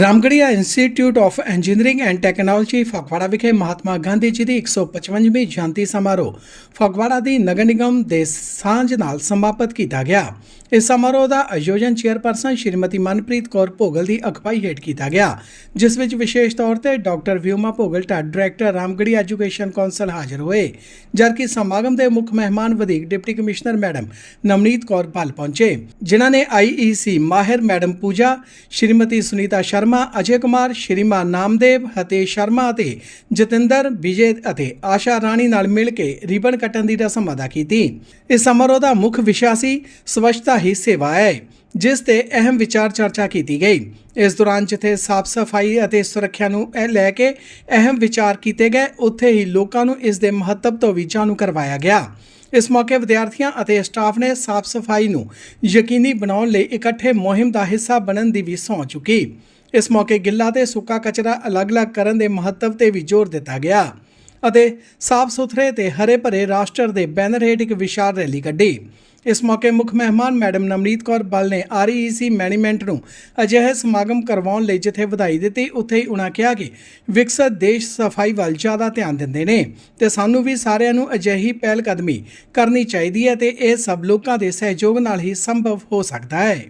Ramgarhia institute of engineering and technology Phagwara ਵਿਖੇ ਮਹਾਤਮਾ ਗਾਂਧੀ ਜੀ ਦੀ 155ਵੀਂ ਜਯੰਤੀ ਸਮਾਰੋਹ ਫਗਵਾੜਾ ਦੀ ਨਗਰ ਨਿਗਮ ਦੇ ਸਾਂਝ ਨਾਲ ਸਮਾਪਤ ਕੀਤਾ ਗਿਆ। ਇਸ ਸਮਾਰੋਹ ਦਾ ਆਯੋਜਨ ਚੇਅਰਪਰਸਨ ਸ਼੍ਰੀਮਤੀ ਮਨਪ੍ਰੀਤ ਕੌਰ ਭੋਗਲ ਦੀ ਅਗਵਾਈ ਹੇਠ ਕੀਤਾ ਗਿਆ, ਜਿਸ ਵਿੱਚ ਵਿਸ਼ੇਸ਼ ਤੌਰ ਤੇ ਡਾਕਟਰ ਵਿਊਮਾ ਭੋਗਲ ਟੱਡ ਡਾਇਰੈਕਟਰ ਰਾਮਗੜੀਆ ਐਜੂਕੇਸ਼ਨ ਕੌਂਸਲ ਹਾਜ਼ਰ ਹੋਏ, ਜਦਕਿ ਸਮਾਗਮ ਦੇ ਮੁੱਖ ਮਹਿਮਾਨ ਵਧੀਕ deputy commissioner madam Navneet Kaur Bhall ਪਹੁੰਚੇ, ਜਿਨ੍ਹਾਂ ਨੇ ਆਈਈਸੀ ਮਾਹਿਰ ਮੈਡਮ ਪੂਜਾ, ਸ਼੍ਰੀਮਤੀ ਸੁਨੀਤਾ ਸ਼ਰਮਾ ਅਜੇ ਕੁਮਾਰ ਸ਼੍ਰੀਮਾਨ ਨਾਮਦੇਵ ਹਤੇ ਸ਼ਰਮਾ ਅਤੇ ਜਤਿੰਦਰ, ਵਿਜੇ ਅਤੇ ਆਸ਼ਾ ਰਾਣੀ ਨਾਲ ਮਿਲ ਕੇ ਰਿਬਨ ਕੱਟਣ ਦੀ ਰਸਮ ਅਦਾ ਕੀਤੀ। ਇਸ ਸਮਾਰੋਹ ਦਾ ਮੁੱਖ ਵਿਸ਼ਾ ਸੀ ਸਵੱਛਤਾ ਹੀ ਸੇਵਾ ਹੈ, ਜਿਸ ਤੇ ਅਹਿਮ ਵਿਚਾਰ ਚਰਚਾ ਕੀਤੀ ਗਈ। ਇਸ ਦੌਰਾਨ ਜਿੱਥੇ ਸਾਫ਼ ਸਫ਼ਾਈ ਅਤੇ ਸੁਰੱਖਿਆ ਨੂੰ ਇਹ ਲੈ ਕੇ ਅਹਿਮ ਵਿਚਾਰ ਕੀਤੇ ਗਏ, ਉੱਥੇ ਹੀ ਲੋਕਾਂ ਨੂੰ ਇਸ ਦੇ ਮਹੱਤਵ ਤੋਂ ਵੀ ਜਾਣੂ ਕਰਵਾਇਆ ਗਿਆ। ਇਸ ਮੌਕੇ ਵਿਦਿਆਰਥੀਆਂ ਅਤੇ ਸਟਾਫ ਨੇ ਸਾਫ਼ ਸਫ਼ਾਈ ਨੂੰ ਯਕੀਨੀ ਬਣਾਉਣ ਲਈ ਇਕੱਠੇ ਮੁਹਿੰਮ ਦਾ ਹਿੱਸਾ ਬਣਨ ਦੀ ਵੀ ਸਹੁੰ ਚੁੱਕੀ। ਇਸ ਮੌਕੇ ਗਿੱਲਾ ਤੇ ਸੁੱਕਾ ਕਚਰਾ ਅਲੱਗ-ਅਲੱਗ ਕਰਨ ਦੇ ਮਹੱਤਵ ਤੇ ਵੀ ਜ਼ੋਰ ਦਿੱਤਾ ਗਿਆ। ਅਤੇ ਸਾਫ਼ ਸੁਥਰੇ ਤੇ ਹਰੇ ਭਰੇ ਰਾਸ਼ਟਰ ਦੇ ਬੈਨਰ ਹੇਠ ਇੱਕ ਵਿਸ਼ਾਲ ਰੈਲੀ ਕੱਢੀ। ਇਸ ਮੌਕੇ ਮੁੱਖ ਮਹਿਮਾਨ ਮੈਡਮ ਨਵਨੀਤ ਕੌਰ ਬਲ ਨੇ ਆਰਈਸੀ ਮੈਨੇਜਮੈਂਟ ਨੂੰ ਅਜਿਹੇ ਸਮਾਗਮ ਕਰਵਾਉਣ ਲਈ ਜਿੱਥੇ ਵਧਾਈ ਦਿੱਤੀ, ਉੱਥੇ ਹੀ ਉਨ੍ਹਾਂ ਕਿਹਾ ਕਿ ਵਿਕਸਤ ਦੇਸ਼ ਸਫ਼ਾਈ ਵੱਲ ਜ਼ਿਆਦਾ ਧਿਆਨ ਦਿੰਦੇ ਨੇ ਤੇ ਸਾਨੂੰ ਵੀ ਸਾਰਿਆਂ ਨੂੰ ਅਜਿਹੀ ਪਹਿਲ ਕਦਮੀ ਕਰਨੀ ਚਾਹੀਦੀ ਹੈ ਤੇ ਇਹ ਸਭ ਲੋਕਾਂ ਦੇ ਸਹਿਯੋਗ ਨਾਲ ਹੀ ਸੰਭਵ ਹੋ ਸਕਦਾ ਹੈ।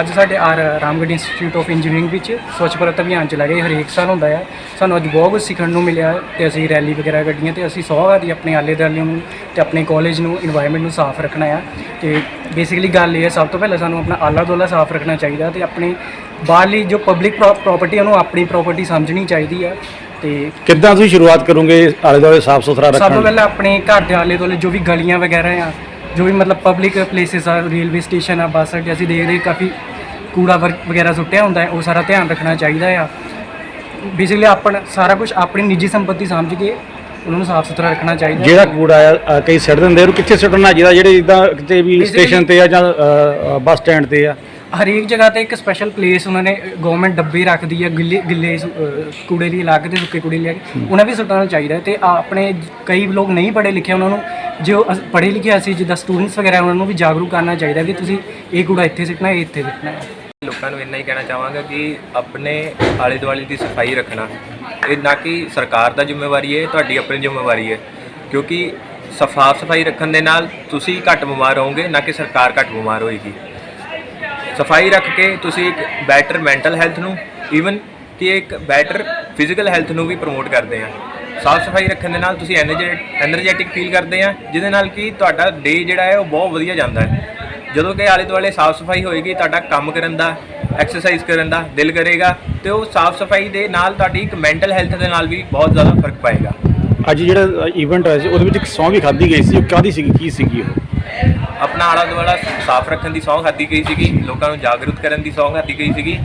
ਅੱਜ ਸਾਡੇ R Ramgarh institute of engineering ਵਿੱਚ ਸਵੱਛ ਭਾਰਤ ਅਭਿਆਨ ਚਲਾ ਗਿਆ ਹਰੇਕ ਸਾਲ ਹੁੰਦਾ ਹੈ ਸਾਨੂੰ ਅੱਜ ਬਹੁਤ ਕੁਝ ਸਿੱਖਣ ਨੂੰ ਮਿਲਿਆ ਤੇ ਅਸੀਂ ਰੈਲੀ ਵਗੈਰਾ ਕੱਢੀਆਂ ਤੇ ਅਸੀਂ ਸੌ ਦੀ ਆਪਣੇ ਆਲੇ ਦੁਆਲੇ ਨੂੰ ਤੇ ਆਪਣੇ ਕਾਲਜ ਨੂੰ এনवायरमेंट ਨੂੰ ਸਾਫ਼ ਰੱਖਣਾ ਹੈ ਤੇ ਬੇਸਿਕਲੀ ਗੱਲ ਇਹ ਹੈ ਸਭ ਤੋਂ ਪਹਿਲਾਂ ਸਾਨੂੰ ਆਪਣਾ ਆਲਾ ਦੁਆਲਾ ਸਾਫ਼ ਰੱਖਣਾ ਚਾਹੀਦਾ ਤੇ ਆਪਣੇ ਬਾਹਰਲੀ ਜੋ ਪਬਲਿਕ ਪ੍ਰਾਪਰਟੀ ਉਹਨੂੰ ਆਪਣੀ ਪ੍ਰਾਪਰਟੀ ਸਮਝਣੀ ਚਾਹੀਦੀ ਹੈ ਤੇ ਕਿੱਦਾਂ ਤੁਸੀਂ ਸ਼ੁਰੂਆਤ ਕਰੋਗੇ ਆਲੇ ਦੁਆਲੇ ਸਾਫ਼ ਸੁਥਰਾ ਰੱਖਣ ਸਭ ਤੋਂ ਪਹਿਲਾਂ ਆਪਣੇ ਘਰ ਦੇ ਆਲੇ ਦੁਆਲੇ ਜੋ ਵੀ ਗਲੀਆਂ ਵਗੈਰਾ ਆ ਜੋ ਵੀ ਮਤਲਬ ਪਬਲਿਕ ਪਲੇਸਿਸ ਆ ਰੇਲਵੇ ਸਟੇਸ਼ਨ ਆ ਬੱਸ ਅੱਡੇ ਅਸੀਂ ਦੇਖਦੇ ਕਾਫੀ ਕੂੜਾ ਵਗੈਰਾ ਸੁੱਟਿਆ ਹੁੰਦਾ ਹੈ ਉਹ ਸਾਰਾ ਧਿਆਨ ਰੱਖਣਾ ਚਾਹੀਦਾ ਆ। ਬੇਸਿਕਲੀ ਆਪਣਾ ਸਾਰਾ ਕੁਝ ਆਪਣੀ ਨਿੱਜੀ ਸੰਪਤੀ ਸਮਝ ਕੇ ਉਹਨਾਂ ਨੂੰ ਸਾਫ਼ ਸੁਥਰਾ ਰੱਖਣਾ ਚਾਹੀਦਾ। ਜਿਹੜਾ ਕੂੜਾ ਆ ਕਈ ਸਿੱਟ ਦਿੰਦੇ ਉਹਨੂੰ ਕਿੱਥੇ ਸਿੱਟਣਾ ਚਾਹੀਦਾ ਜਿਹੜੇ ਇਦਾਂ ਕਿਤੇ ਵੀ ਸਟੇਸ਼ਨ ਤੇ ਆ ਜਾਂ ਬੱਸ ਸਟੈਂਡ ਤੇ ਆ? ਹਰੇਕ ਜਗ੍ਹਾ ਤੇ ਇੱਕ ਸਪੈਸ਼ਲ ਪਲੇਸ ਉਹਨਾਂ ਨੇ ਗਵਰਨਮੈਂਟ ਡੱਬੇ ਰੱਖਦੀ ਹੈ ਗਿੱਲੇ ਗਿੱਲੇ ਕੂੜੇ ਲਈ ਅਲੱਗ ਤੇ ਸੁੱਕੇ ਕੂੜੇ ਲਈ। ਉਹਨਾਂ ਵੀ ਸੁੱਟਣਾ ਚਾਹੀਦਾ ਤੇ ਆਪਣੇ ਕਈ ਲੋਕ ਨਹੀਂ ਪੜ੍ਹੇ ਲਿਖੇ ਉਹਨਾਂ ਨੂੰ ਜੋ ਅਸ- ਪੜ੍ਹੇ ਲਿਖੇ ਅਸੀਂ ਜਿੱਦਾਂ ਸਟੂਡੈਂਟਸ ਵਗੈਰਾ ਉਹਨਾਂ ਨੂੰ ਵੀ ਜਾਗਰੂਕ ਕਰਨਾ ਚਾਹੀਦਾ ਕਿ ਤੁਸੀਂ ਇਹ ਕੂੜਾ ਇੱਥੇ ਸਿੱਟਣਾ, ਇਹ ਇੱਥੇ ਸਿੱਟਣਾ। ਹੈ ਲੋਕਾਂ ਨੂੰ ਇੰਨਾ ਹੀ ਕਹਿਣਾ ਚਾਹਾਂਗਾ ਕਿ ਆਪਣੇ ਆਲੇ ਦੁਆਲੇ ਦੀ ਸਫ਼ਾਈ ਰੱਖਣਾ। ਇਹ ਨਾ ਕਿ ਸਰਕਾਰ ਦਾ ਜ਼ਿੰਮੇਵਾਰੀ ਹੈ, ਤੁਹਾਡੀ ਆਪਣੀ ਜ਼ਿੰਮੇਵਾਰੀ ਹੈ। ਕਿਉਂਕਿ ਸਾਫ਼ ਸਫ਼ਾਈ ਰੱਖਣ ਦੇ ਨਾਲ ਤੁਸੀਂ ਘੱਟ ਬਿਮਾਰ ਹੋਵੋਗੇ, ਨਾ ਕਿ ਸਰਕਾਰ ਘੱਟ ਬਿਮਾਰ ਹੋਏਗੀ। ਸਫ਼ਾਈ ਰੱਖ ਕੇ ਤੁਸੀਂ ਇੱਕ ਬੈਟਰ ਮੈਂਟਲ ਹੈਲਥ ਨੂੰ ਈਵਨ ਕਿ ਇੱਕ ਬੈਟਰ ਫਿਜ਼ੀਕਲ ਹੈਲਥ ਨੂੰ ਵੀ ਪ੍ਰਮੋਟ ਕਰਦੇ ਆ। ਸਾਫ਼ ਸਫ਼ਾਈ ਰੱਖਣ ਦੇ ਨਾਲ ਤੁਸੀਂ ਐਨਰਜੈਟਿਕ ਫੀਲ ਕਰਦੇ ਆ ਜਿਹਦੇ ਨਾਲ ਕਿ ਤੁਹਾਡਾ ਡੇ ਜਿਹੜਾ ਹੈ ਉਹ ਬਹੁਤ ਵਧੀਆ ਜਾਂਦਾ ਹੈ। ਜਦੋਂ ਕਿ ਆਲੇ ਦੁਆਲੇ ਸਾਫ਼ ਸਫ਼ਾਈ ਹੋਏਗੀ ਤੁਹਾਡਾ ਕੰਮ ਕਰਨ ਦਾ ਐਕਸਰਸਾਈਜ਼ ਕਰਨ ਦਾ ਦਿਲ ਕਰੇਗਾ ਤੇ ਉਹ ਸਾਫ਼ ਸਫ਼ਾਈ ਦੇ ਨਾਲ ਤੁਹਾਡੀ ਇੱਕ ਮੈਂਟਲ ਹੈਲਥ ਦੇ ਨਾਲ ਵੀ ਬਹੁਤ ਜ਼ਿਆਦਾ ਫ਼ਰਕ ਪਾਏਗਾ। ਅੱਜ ਜਿਹੜਾ ਇਵੈਂਟ ਹੋਇਆ ਸੀ ਉਹਦੇ ਵਿੱਚ ਇੱਕ ਸੌਂ ਵੀ ਖਾਧੀ ਗਈ ਸੀ ਉਹ ਕਾਹਦੀ ਸੀਗੀ ਕੀ ਸੀਗੀ ਉਹ? ਆਪਣਾ ਆਲਾ ਦੁਆਲਾ ਸਾਫ਼ ਰੱਖਣ ਦੀ ਸਹੁੰ ਖਾਧੀ ਗਈ ਸੀਗੀ ਲੋਕਾਂ ਨੂੰ ਜਾਗਰੂਕ ਕਰਨ ਦੀ ਸਹੁੰ ਖਾਧੀ ਗਈ ਸੀਗੀ।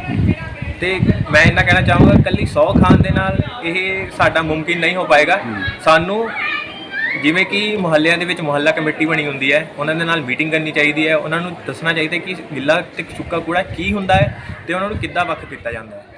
ਤੇ ਮੈਂ ਇਹਨਾਂ ਕਹਿਣਾ ਚਾਹੂੰਗਾ ਕੱਲੀ ਸਹੁੰ ਖਾਣ ਦੇ ਨਾਲ ਇਹ ਸਾਡਾ ਮੁਮਕਿਨ ਨਹੀਂ ਹੋ ਪਾਏਗਾ। ਸਾਨੂੰ ਜਿਵੇਂ ਕਿ ਮੁਹੱਲਿਆਂ ਦੇ ਵਿੱਚ ਮੁਹੱਲਾ ਕਮੇਟੀ ਬਣੀ ਹੁੰਦੀ ਹੈ ਉਹਨਾਂ ਦੇ ਨਾਲ ਮੀਟਿੰਗ ਕਰਨੀ ਚਾਹੀਦੀ ਹੈ। ਉਹਨਾਂ ਨੂੰ ਦੱਸਣਾ ਚਾਹੀਦਾ ਕਿ ਗਿੱਲਾ ਤੇ ਸੁੱਕਾ ਕੂੜਾ ਕੀ ਹੁੰਦਾ ਹੈ ਤੇ ਉਹਨਾਂ ਨੂੰ ਕਿੱਦਾਂ ਵੱਖ ਕੀਤਾ ਜਾਂਦਾ ਹੈ।